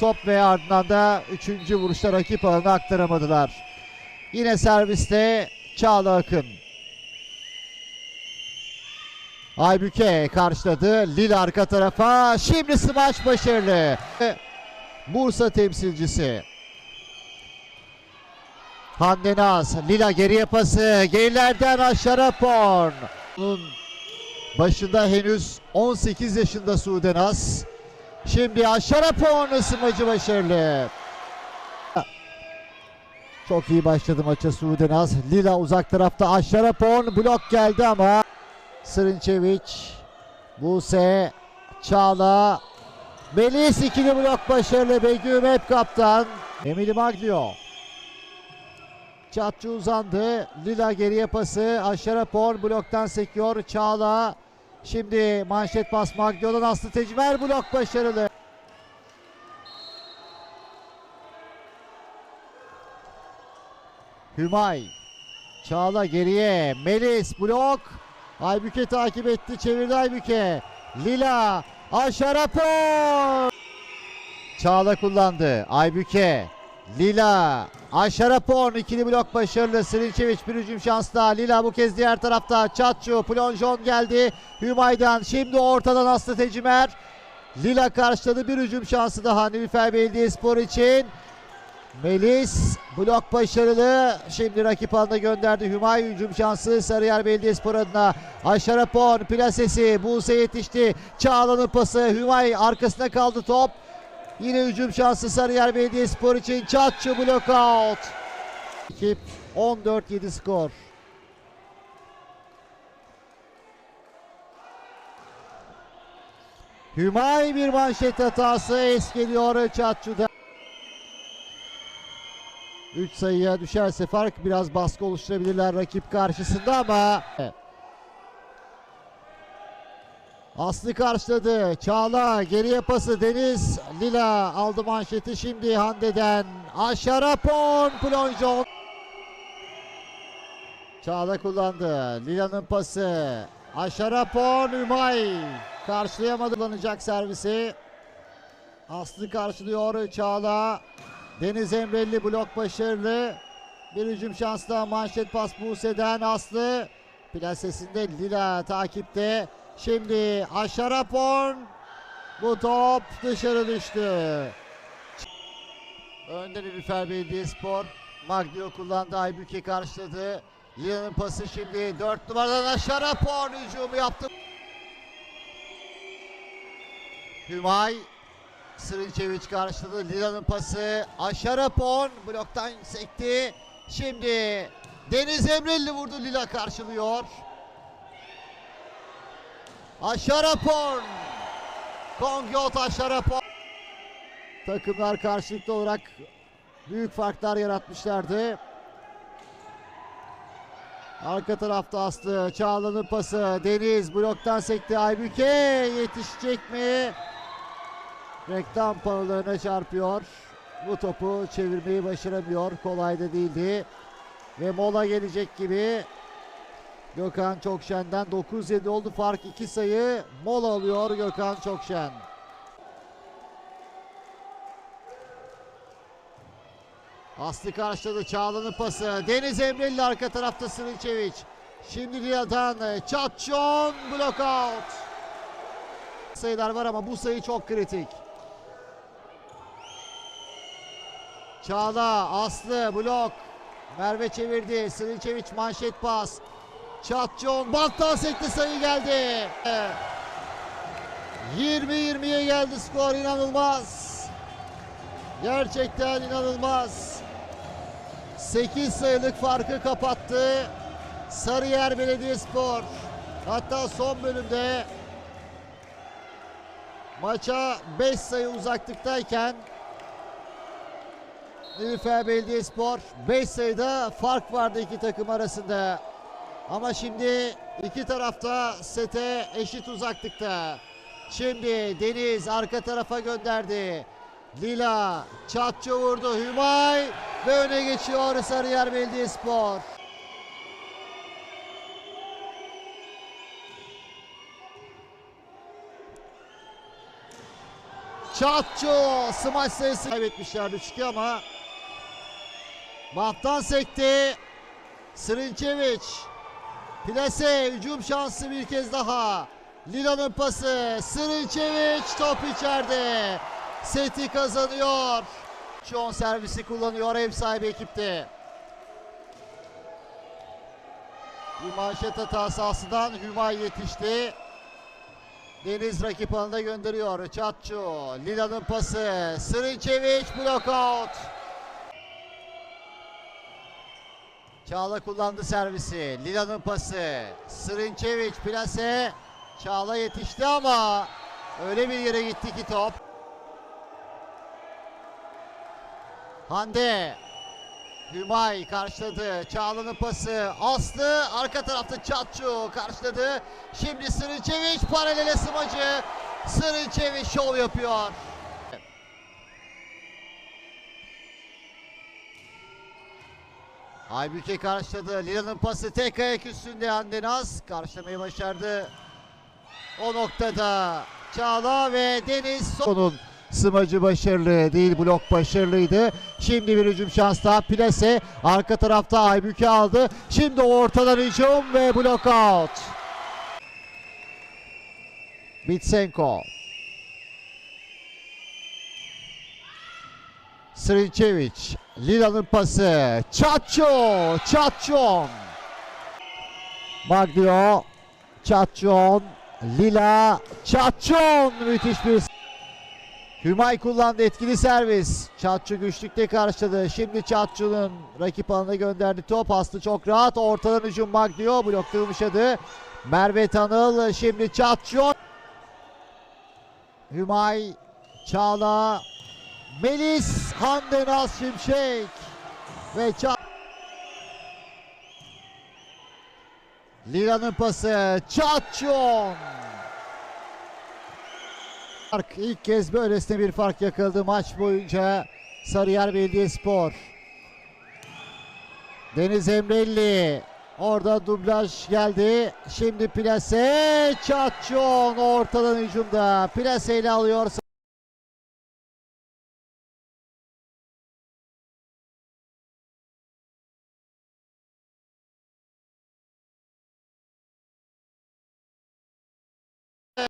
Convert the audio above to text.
Top ve ardından da 3. vuruşta rakip alana aktaramadılar. Yine serviste Çağla Akın. Aybüke karşıladı. Lil arka tarafa. Şimdi smaç başarılı. Bursa temsilcisi. Hande Naz. Lila geriye pası. Gerilerden aşağı Porn. Bunun başında henüz 18 yaşında Sude Naz. Şimdi Porn ısınmacı başarılı. Çok iyi başladı maça Sude Naz. Lila uzak tarafta aşağı Porn. Blok geldi ama Sırınçeviç, Buse, Çağla, Melis ikili blok başarılı. Begüm hep kaptan. Emily Maglio. Çatçı uzandı. Lila geriye pası. Aşağı Por bloktan sekiyor. Çağla. Şimdi manşet pas Maglio'dan Aslı Tecmer blok başarılı. Hümay. Çağla geriye. Melis blok. Aybüke takip etti. Çevirdi Aybüke. Lila. Aşağı Por. Çağla kullandı. Aybüke. Lila. Aşağı Porn ikili blok başarılı. Srinçeviç bir hücum şans daha. Lila bu kez diğer tarafta. Çatçu. Plonjon geldi. Hümaydan. Şimdi ortadan Aslı Tecimer. Lila karşıladı. Bir hücum şansı daha Nilüfer Belediyespor için. Melis blok başarılı. Şimdi rakip alana gönderdi. Hümay hücum şansı Sarıyer Belediyespor adına. Aşağı Porn plasesi. Buse yetişti. Çağla'nın pası. Hümay arkasında kaldı top. Yine hücum şansı Sarıyer Belediyespor için Çatçı blok out. Ekip 14-7 skor. Hümay bir manşet hatası es geliyor Çatçı'da. 3 sayıya düşerse fark biraz baskı oluşturabilirler rakip karşısında ama Aslı karşıladı. Çağla geriye pası Deniz Lila aldı manşeti şimdi Hande'den. Aşağı Pon plonjon. Çağla kullandı. Lila'nın pası. Aşağı Pon Ümay. Karşılayamadı kullanacak servisi. Aslı karşılıyor Çağla. Deniz Emrelli blok başarılı. Bir hücum şansı daha manşet pas Buse'den Aslı. Plasesinde Lila takipte. Şimdi aşağı Porn. Bu top dışarı düştü. Önde Nilüfer Belediyespor. Maglio kullandı. Aybüke karşıladı. Lila'nın pası şimdi 4 numaradan aşağı Porn hücumu yaptı. Hümay Sırınçeviç karşıladı. Lila'nın pası. Aşağı Porn bloktan sekti. Şimdi Deniz Emrelli vurdu. Lila karşılıyor. Aşağı Porn. Kongyot aşağı Porn. Takımlar karşılıklı olarak büyük farklar yaratmışlardı. Arka tarafta Aslı. Çağla'nın pası. Deniz bloktan sekti. Aybüke yetişecek mi? Reklam panolarına çarpıyor. Bu topu çevirmeyi başaramıyor. Kolay da değildi. Ve mola gelecek gibi. Gökhan Çokşen'den 9-7 oldu fark 2 sayı. Mola alıyor Gökhan Çokşen. Aslı karşıladı Çağla'nın pası. Deniz Emreli arka tarafta Sırınçeviç. Şimdi Liya'dan Çatçon blok out. Sayılar var ama bu sayı çok kritik. Çağla, Aslı, blok. Merve çevirdi. Sırınçeviç manşet pas. Çatçon banttan sekti sayı geldi. 20-20'ye geldi skor inanılmaz. Gerçekten inanılmaz. 8 sayılık farkı kapattı. Sarıyer Belediyespor. Hatta son bölümde maça 5 sayı uzaklıktayken Nilüfer Belediyespor 5 sayıda fark vardı iki takım arasında. Ama şimdi iki tarafta sete eşit uzaklıkta. Şimdi Deniz arka tarafa gönderdi. Lila çatçı vurdu Hümay ve öne geçiyor Sarıyer Belediyespor. Çatço smaç sayısı kaybetmişler 3-2 ama Baftan sekti. Srinçeviç. Plase hücum şansı bir kez daha. Lila'nın pası. Srinçeviç top içeride. Seti kazanıyor. Şu an servisi kullanıyor ev sahibi ekipte. Bir manşet hatası Hümay yetişti. Deniz rakip alanına gönderiyor. Çatçu. Lila'nın pası. Srinçeviç blokout. Çağla kullandı servisi. Lila'nın pası. Srinçeviç plase. Çağla yetişti ama öyle bir yere gitti ki top. Hande. Hümay karşıladı. Çağla'nın pası. Aslı arka tarafta Çatçu karşıladı. Şimdi Srinçeviç paralele smacı. Srinçeviç şov yapıyor. Aybüke karşıladı. Lila'nın pası tek ayak üstünde Hande. Karşılamayı başardı. O noktada Çağla ve Deniz onun smacı başarılı değil blok başarılıydı. Şimdi bir hücum şans daha Plase arka tarafta Aybüke aldı. Şimdi ortadan hücum ve blok out. Bitsenko. Srinçeviç. Lila'nın pası. Çatço. Çatçon. Maglio. Çatçon. Lila. Çatçon. Müthiş bir Hümay kullandı etkili servis. Çatçı güçlükte karşıladı. Şimdi Çatçı'nın rakip alanına gönderdi top. Aslı çok rahat. Ortadan hücum Maglio. Blokta yumuşadı. Merve Tanıl. Şimdi Çatçı. Hümay. Çağla. Melis Hande Naz Şimşek. Ve Çağ. Lira'nın pası. Çatçon. Fark ilk kez böylesine bir fark yakıldı maç boyunca Sarıyer Belediyespor. Deniz Emrelli orada dublaj geldi. Şimdi plase Çatçon ortadan hücumda. Plase ile alıyor.